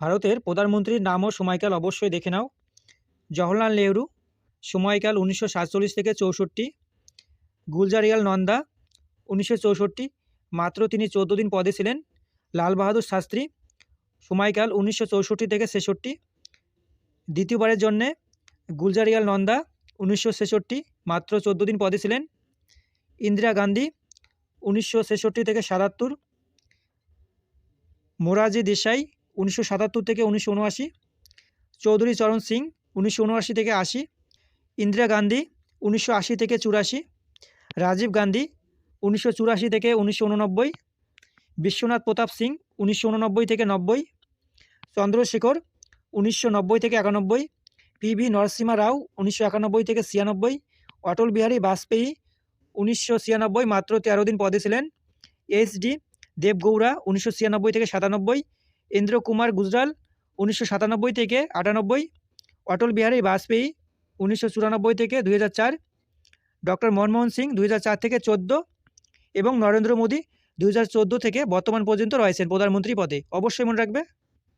ভারতের প্রধানমন্ত্রীর নাম ও সময়কাল অবশ্যই দেখে নাও। জওহরলাল নেহরু, সময়কাল উনিশশো সাতচল্লিশ থেকে চৌষট্টি। গুলজারিয়াল নন্দা, উনিশশো চৌষট্টি। মাত্র তিনি চোদ্দ দিন পদে ছিলেন। লাল বাহাদুর শাস্ত্রী, সময়কাল উনিশশো চৌষট্টি থেকে ছেষট্টি। দ্বিতীয়বারের জন্যে গুলজারিয়াল নন্দা, উনিশশো ছেষট্টি। মাত্র চোদ্দ দিন পদে ছিলেন। ইন্দিরা গান্ধী, উনিশশো ছেষট্টি থেকে সাতাত্তর। মোরাজি দেশাই উনিশশো সাতাত্তর থেকে উনিশশো উনআশি, চৌধুরী চরণ সিং উনিশশো উনআশি থেকে আশি, ইন্দিরা গান্ধী উনিশশো আশি থেকে চুরাশি, রাজীব গান্ধী উনিশশো চুরাশি থেকে উনিশশো বিশ্বনাথ প্রতাপ সিং উনিশশো উননব্বই থেকে নব্বই, চন্দ্রশেখর উনিশশো নব্বই থেকে একানব্বই, পি ভি নরসিমা রাও উনিশশো একানব্বই থেকে ছিয়ানব্বই, অটল বিহারী বাজপেয়ী উনিশশো ছিয়ানব্বই মাত্র তেরো দিন পদে ছিলেন, এইচ ডি দেবগৌড়া উনিশশো ছিয়ানব্বই থেকে সাতানব্বই ইন্দ্র কুমার গুজরাল, উনিশশো সাতানব্বই থেকে আটানব্বই, অটল বিহারী বাজপেয়ী, উনিশশো চুরানব্বই থেকে দুই হাজার চার, ডক্টর মনমোহন সিং দুই হাজার চার থেকে চোদ্দ এবং নরেন্দ্র মোদী দুই হাজার চোদ্দ থেকে বর্তমান পর্যন্ত রয়েছেন প্রধানমন্ত্রী পদে। অবশ্যই মনে রাখবে।